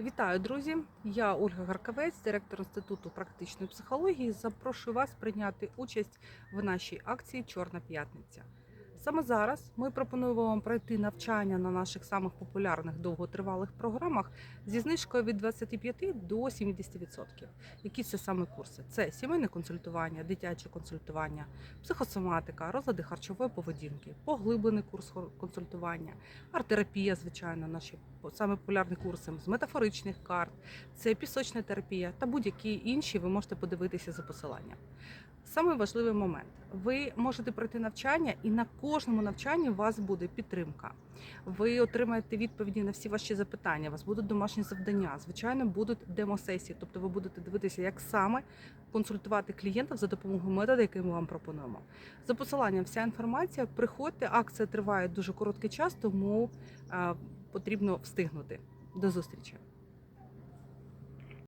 Вітаю, друзі! Я Ольга Гаркавець, директор Інституту практичної психології. Запрошую вас прийняти участь в нашій акції Чорна п'ятниця. Саме зараз ми пропонуємо вам пройти навчання на наших самих популярних довготривалих програмах зі знижкою від 25 до 70%. Які це саме курси? Це сімейне консультування, дитяче консультування, психосоматика, розлади харчової поведінки, поглиблений курс консультування, арт-терапія, звичайно, наші саме популярні курси з метафоричних карт, це пісочна терапія та будь-які інші ви можете подивитися за посиланням. Саме важливий момент: ви можете пройти навчання, і на кожному навчанні у вас буде підтримка. Ви отримаєте відповіді на всі ваші запитання. У вас будуть домашні завдання. Звичайно, будуть демосесії, тобто ви будете дивитися, як саме консультувати клієнтів за допомогою методу, який ми вам пропонуємо. За посиланням вся інформація. Приходьте, акція триває дуже короткий час, тому е, потрібно встигнути. До зустрічі.